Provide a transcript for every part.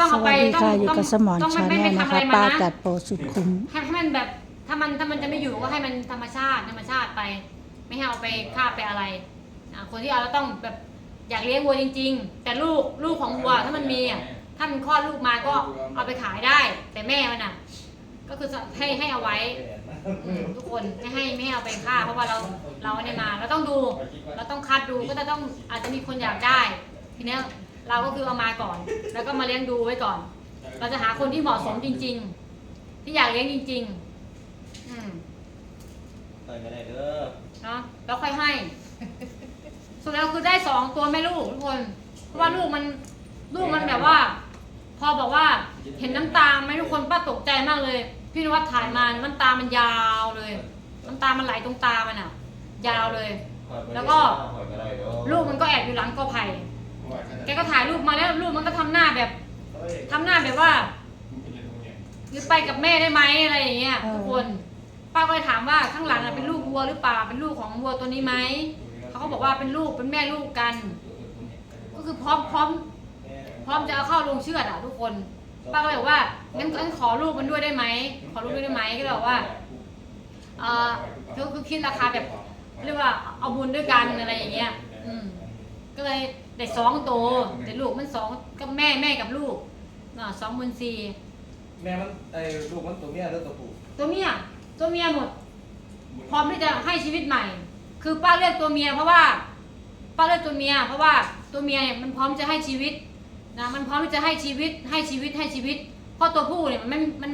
ต้องสเอาไปวัสดีต้องค่ะอยู่ต้องกับสมอนต้องชาไม่แนไม่ลทำนะอะไรคะ มันป้านะจัดโปรสุดคุ้ม ให้ให้มันแบบถ้ามันถ้ามันจะไม่อยู่ก็ให้มันธรรมชาติธรรมชาติไป ไม่ให้เอาไปฆ่าไปอะไรอะคนที่เอาแล้วต้องแบบอยากเลี้ยงวัวจริง ๆ แต่ลูกลูกของวัวถ้ามันมีอะถ้ามันคลอดลูกมาก็เอาไปขายได้ แต่แม่มันอะ ก็คือให้ให้เอาไว้ อืมทุกคนไม่ให้ไม่ให้เอาไปฆ่า เพราะว่าเราเราเนี่ยมาเราต้องดู เราต้องคัดดูก็จะต้องอาจจะมีคนอยากได้ ทีเนี้ย เราก็คือเอามาก่อน แล้วก็มาเลี้ยงดูไว้ก่อน เราจะหาคนที่เหมาะสมจริง ๆ ที่อยากเลี้ยงจริง ๆ อืมต่อยกันได้เด้อเนาะแล้วค่อยให้ สุดแล้วคือได้สองตัวแม่ลูกทุกคนเพราะว่าลูกมันลูกมันแบบว่า พอบอกว่าเห็นน้ำตาไหมทุกคนป้าตกใจมากเลย พี่นวัดถ่ายมาน้ำตามันยาวเลย น้ำตามันไหลตรงตามันอะ ยาวเลย แล้วก็ ลูกมันก็แอบอยู่หลังกอไผ่ แกก็ถ่ายรูปมาแล้วลูกมันก็ทำหน้าแบบทำหน้าแบบว่าหรือไปกับแม่ได้ไหมอะไรอย่างเงี้ยเออทุกคนป้าก็เลยถามว่าข้างหลังน่ะเป็นลูกวัวหรือเปล่าเป็นลูกของวัวตัวนี้ไหมเขาก็บอกว่าเป็นลูกเป็นแม่ลูกกัน ก็คือพร้อมพร้อม พร้อมจะเอาเข้าลงเชือดอะทุกคน ป้าก็เลยบอกว่างั้นงั้นขอลูกมันด้วยได้ไหมขอลูกด้วยได้ไหมก็เลยบอกว่าเออก็คือคิดราคาแบบเรียกว่าเอาบุญด้วยกันอะไรอย่างเงี้ย อืมก็เลย ได้สองตัวแต่ลูกมันสองก็แม่แม่กับลูกอ่าสองหมื่นสี่แม่มันไอ้ลูกมันตัวเมียหรือตัวผู้ตัวเมียตัวเมียหมด พร้อมที่จะให้ชีวิตใหม่ คือป้าเลือกตัวเมียเพราะว่าป้าเลือกตัวเมีย เพราะว่าตัวเมียเนี่ยมันพร้อมจะให้ชีวิตนะมันพร้อมที่จะให้ชีวิตให้ชีวิตให้ชีวิตเพราะตัวผู้เนี่ยมันไม่มัน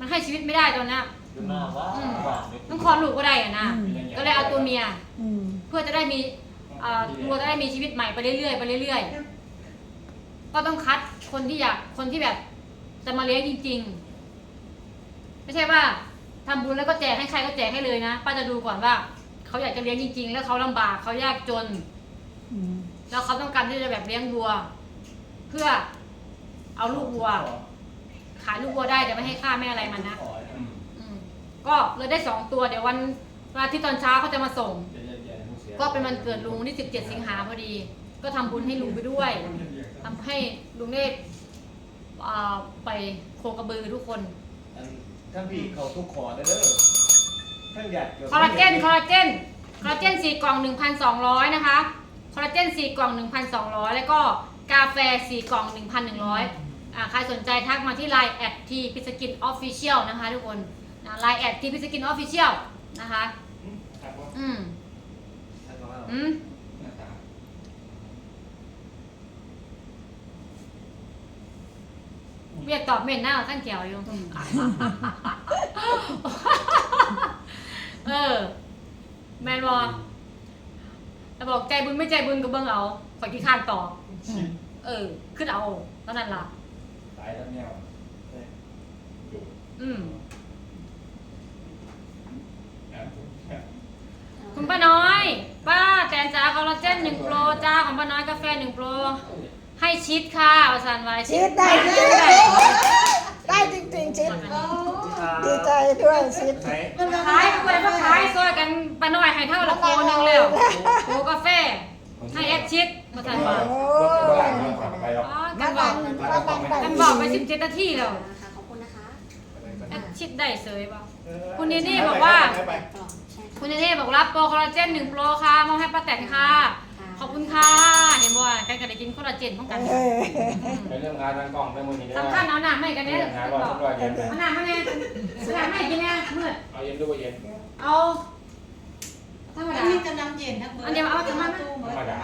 มันให้ชีวิตไม่ได้ตอนนี้ดูหน้าว่าอืมต้องคลอดลูกก็ได้อะนะก็เลยเอาตัวเมีย อืม เพื่อจะได้มีเอ่อวัวจะได้มีชีวิตใหม่ไปเรื่อยๆไปเรื่อยๆ ก็ต้องคัดคนที่อยากคนที่แบบจะมาเลี้ยงจริง ๆ ไม่ใช่ว่าทำบุญแล้วก็แจกให้ใครก็แจกให้เลยนะป้าจะดูก่อนว่าเขาอยากจะเลี้ยงจริง ๆ แล้วเขาลำบากเขายากจน อืมแล้วเขาต้องการที่จะแบบเลี้ยงวัว เพื่อเอาลูกวัว ขายลูกวัวได้แต่ไม่ให้ค่าไม่อะไรมันนะ อืมก็เลยได้สองตัวเดี๋ยววันวันอาทิตย์ตอนเช้าเขาจะมาส่ง ก็เป็นวันเกิดลุงวันที่ 17 สิงหาพอดี ก็ทำบุญให้ลุงไปด้วยทำให้ลุงได้อ่าไปโคกระบือทุกคนท่านพี่เขาทุกขอเด้อท่านอยากคอลลาเจน คอลลาเจน คอลลาเจน 4 กล่อง 1,200 นะคะ คอลลาเจน 4 กล่อง 1,200 แล้วก็กาแฟ 4 กล่อง 1,100อ่าใครสนใจทักมาที่ Line แอดทีพิสกินออฟฟิเชียลนะคะทุกคนไลน์แอดทีพิสกินออฟฟิเชียลนะคะ อืม อืมเรียกตอบเมนหน้าตั้งแถวอยู่ เออ แมนบอแต่บอกใจบุญไม่ใจบุญก็เบิ่งเอาขอยขี้ข้านตอบอืมเออ ขึ้นเอาเท่านั้นล่ะตายแล้วเนี่ยอืมคุณป้าน้อย ป้าแตนจ้า คอลลาเจนหนึ่งโปรจ้าของป้าน้อยกาแฟหนึ่งโปรให้ชิดค่ะอาจารย์ไว้ชิดได้ชิชิดดได้ได้จริงๆชิดดีใจด้วยชิดไหนขายกล้วยมาขายซอยกันป้าน้อยให้เท่าละโปรหนึงแล้วโปรกาแฟให้แอดชิดมาทันว่าโอ้โอ้ยไปหรอกอ๋อมากันบดัอกงมาดังได้กันบอกไปสิบเจ็ดนาทีแล้วค่ะขอบคุณนะคะแอดชิดได้เสยป่ะคุณนี่นี่บอกว่ากล่องใช่ คุณเท่บอกรับโปรคอลลาเจนหนึ่งโปรค่ะมอบให้ป้าแตนค่ะ ขอบคุณค่ะ เห็นบ่ว่ากันก็ได้กินคอลลาเจนพร้อมกันเออไปเรื่องงานทางกล่องได้มือนี้ได้สำคัญเอาหน้าไม่กันเนี่ยหาร้อยสักร้อยเย็นเอาหน้าไม่ไงเอาหน้าไม่กินเนี่ยมืดเอาเย็นด้วยเย็นเอาธรรมอัดานนี้จะน้ำเย็นนะเบอร์อันเดียวเอาจะมาตู้เหมือนธรรมดา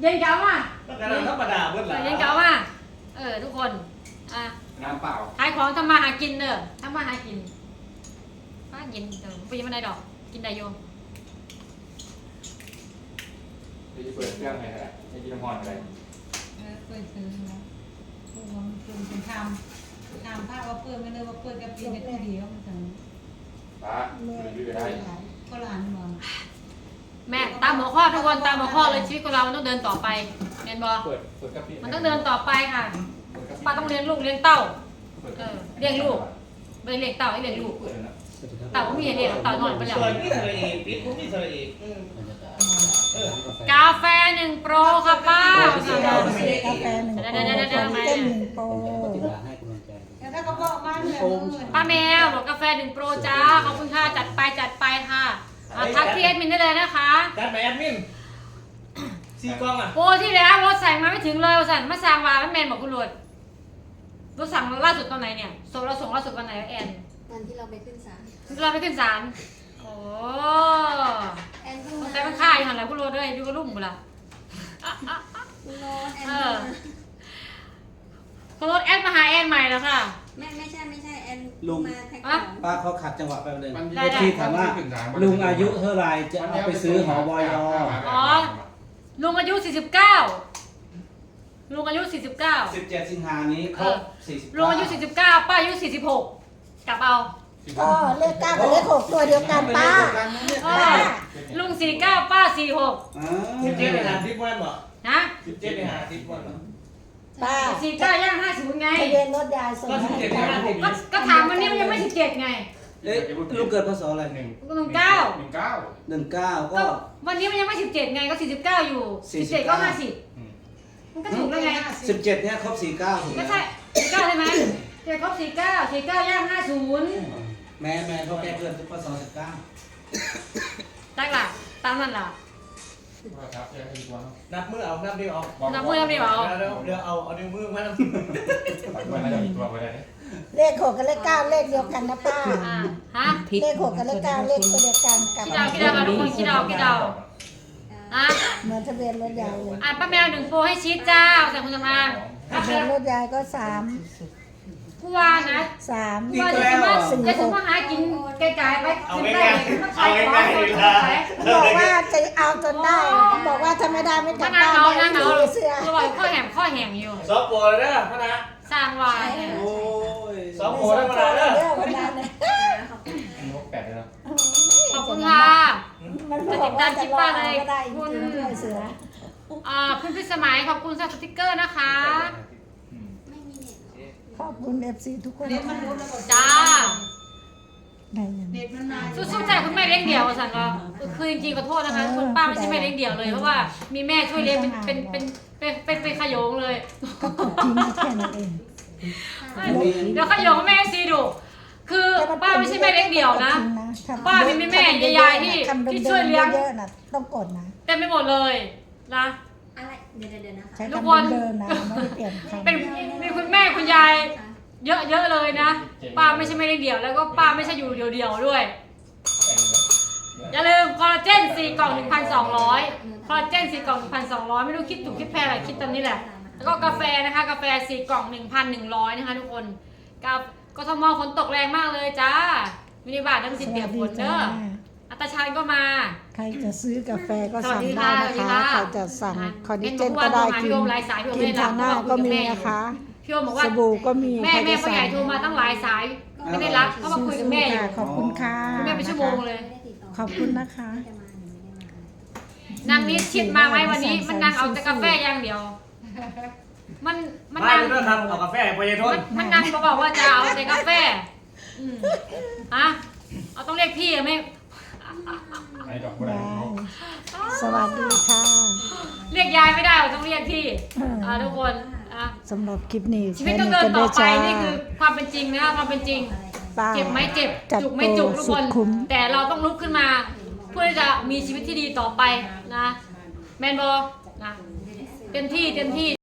เย็นเก่าว่ะก็ธรรมดาเพื่อนเอหล่ะอเย็นเก่าว่ะเออทุกคนอะน้ำเปล่าขายของทำมาหากินเด้อทำมาหากินป้าเย็นเด้อไปยังไม่ได้ดอก กินได้อยู่ไปเปิดเครื่องให้อะไรไม่กินน้ำมันอะไรเออเปิดซื้อนะพวกมันเปิดเป็นทำทำผ้าว่าเปิดไม่เลยว่าเปิดกับปีในตู้เดียวมันสั่งป้าซื้อไปได้ก็หลานมองแม่ตามหัวข้อทุกคนตามหัวข้อเลยชีวิตของเรามันต้องเดินต่อไปเรียนบอเปิดเปิดกระปิมันต้องเดินต่อไปค่ะป้าต้องเลี้ยงลูกเลี้ยงเต้าไม่ได้เลี้ยงเต้าให้เลี้ยงลูกเต่าก็มีเลี้ยงเต่าหน่อยไปแล้วเปิดนี่ทะเลเอกปิดผมนี่ทะเลเอกมเออกาแฟหนึ่งโปรค่ะป้า กาแฟหนึ่งโปรเต้นหนึ่งโปรแต่ถ้าก็บอกมาเนี่ยป้าแมวบอกกาแฟหนึ่งโปรจ้าขอบคุณค่ะจัดไปจัดไปค่ะอ่าทักที่แอดมินได้เลยนะคะ จัดไปแอดมินซีกล้องอะโปรที่แล้วรถสั่งมาไม่ถึงเลยสั่นมาสั่งวาแม่แมนบอกคุณหลวดรถสั่งล่าสุดตอนไหนเนี่ยส่งเราส่งล่าสุดวันไหนแอน วันที่เราไปขึ้นศาลเราไปขึ้นศาลโอ้แอนเพิ่งแต่มามันค่ายหันแล้วคุณหลวดด้วยดูกระลุ่มกูละคุณโรสแอนเอเพิ่งอมาคุณรถแอดมาหาแอนใหม่แล้วค่ะ ไม่ไม่ใช่ไม่ใช่แอนลุง มาแพ็คขอะองป้าเขาขัดจังหวะไปเลยได้ เอทีถามว่า ลุงอายุเท่าไหรจะเอาไปซื้อหอบอยอลุงอายุ 49 ลุงอายุ 49 17 สิงหานี้ครบ49ลุงอายุ 49 ป้าอายุ 46 กลับเอาก็เลขเก้ากับเลขหกตัวเดียวกันป้าเออลุง49ป้า46อ่าสิบเจ็ดในหาทิพย์วันบ่นะสิบเจ็ดในหาทิพย์วันบ่ป้า49ย่าง50ไงทะเบียนรถยายส่งก็มาสิบให้เจ็ดในป้าหาทิพย์ก็ก็ถามวันนี้มันยังไม่17ไงเอ๊ะลุงเกิดพศอะไรหนึ่งลุงเก้าหนึ่งเก้าหนึ่งเก้าก็ก็วันนี้มันยังไม่17ไงก็49อยู่17ก็50มันก็ถูกแล้วไงสิบเจ็ดเนี่ยครบสี่เก้าถูกก็แล้วใช่49ใช่ไหม เจ็ดครบ49 49ย่าง50แม่แม่เขาแก้เกินพศสิบเก้าตักล่ะตามนั่นล่ะว่าครับเดี๋ยวให้ดีกว่าเนาะนับมือเอา นับเดียวเอาบอกนับมือนับเดียวเอาเดี๋ยวเดี๋ยวเอา เอานิ้วมือมานับปล่อยไว้น่าจะมีตัวไว้ได้เลขหกกับเลขเก้าเลขเดียวกันนะป้า อ่าฮะเลขหกกับเลขเก้าเลขตัวเดียวกันกับคิดเอาคิดเอาค่ะทุกคนคิดเอาคิดเอาอะเหมือนทะเบียนรถยายเลยอะป้าแมวหนึ่งโปรให้ชีสจ้าใส่คุณสำอางทะเบียนรถยายก็สาม ผู้ว่านะสามผู้ว่าจะมาจะถึงมาหากินไกลๆไปเอาขึ้นง่าได้ยมาๆเอาขายของง่ายๆเลยขายละบอกว่าจะเอาจนได้บอกว่าถ้าไม่ได้ไม่กลัมาบนาบ้านเนาหน้าหนาวไม่เสื้อตัวบอกข้อแหมข้อแหงอยู่ซอฟต์โปรเลยนะพนะสร้างวายเนี่ยโอ้ยซอฟต์โปรได้มาแล้วเยเด้ออะวันนั้นเลยขอบคุณอันนี้หกแปดเลยนะขอบคุณค่ะมันบอกว่าจะรอเอาก็ได้จริงๆด้วยเสืออ่าคุณพิสมัยขอบคุณสติ๊กเกอร์นะคะ อืม ไม่มีเน็ตเหรอ ขอบคุณเอฟซีทุกคนเน็ตมันรู้แล้วก็จ้า ได้ยังเน็ตมันมาสู้ๆใจคุณแม่เลี้ยงเดี่ยวสั่งก็คือจริงๆขอโทษนะคะคุณป้าไม่ใช่แม่เลี้ยงเดี่ยวเลยเพราะว่ามีแม่ช่วยเลี้ยงเป็นเป็นเป็นเป็นเป็นเป็นขยงเลยก็กดทิ้งแค่นั้นเองเดี๋ยวขยงให้แม่ซีดูคือป้าไม่ใช่แม่เลี้ยงเดี่ยวนะป้ามีแม่ๆยายๆที่ที่ช่วยเลี้ยงเยอะๆนะต้องกดนะเต็มไปหมดเลยนะอะไร เดี๋ยวเดี๋ยวๆนะคะใช้ทุกคำคนเดิมๆนะไม่ได้เปลี่ยนคำเป็นมีคุณแม่คุณยาย เยอะเยอะเลยนะ ป้าไม่ใช่แม่เลี้ยงเดี่ยว แล้วก็ป้าไม่ใช่อยู่เดี่ยวๆด้วยแอนนะอย่าลืมคอลลาเจน4กล่อง 1,200 คอลลาเจน4กล่อง 1,200 ไม่รู้คิดถูกคิดแพงอะไรคิดตอนนี้แหละ แล้วก็กาแฟนะคะ กาแฟ4กล่อง 1,100 นะคะทุกคนกับกทมฝนตกแรงมากเลยจ้ามินิบาทน้ำสิเปียกฝนเด้ออัตชันก็มา ใครจะซื้อกาแฟก็สวัสั่สงดีได้ค่ะนะสวัสดีค่ะคะใครจะสั่งอะคอดิเห็นเจบนอกก็ว่าได้โทรมากิพี่นโอมหลายสายพี่โอมกินไม่ได้รับทางหน้าก็มีนะคะพี่โอมบอกว่าสบู่ก็มีแม่ใครแม่จะผู้ใหสั่ญ่งโทรมาตั้งหลายสายไม่ได้รับเพราะว่าคุยกับแม่อยู่ขอบคุณค่ะแม่เป็นชั่วโมงเลยไม่ได้ติดต่อขอบคุณนะคะไม่ได้มาหรือไม่ได้มานางนี้ชิดมาไหมวันนี้ มันนางเอาแต่กาแฟอย่างเดียว มันมันมานางดูด้วยครับเอากาแฟไปยัยทมันนมันนางบอกว่าจะเอาแต่กาแฟอืมฮะเอาต้องเรียกพี่อะไม่ ไอ้ดอกบัวแดได้งสวัสดีค่ะ เรียกยายไม่ได้เราต้องเรียกพี่อ่าทุกคนอะสำหรับคลิปนี้ชีวิตแค่ต้องนี้เดินก็ต่ได้อไปจ้านี่คือความเป็นจริงนะคะความเป็นจริงป้าเจ็บไหมเจ็บจัดจุกไม่จุกโปรทุกสุคดนคุ้มแต่เราต้องลุกขึ้นมาเพื่อที่จะมีชีวิตที่ดีต่อไปนะ แมนบอนะเต็มที่เต็มที่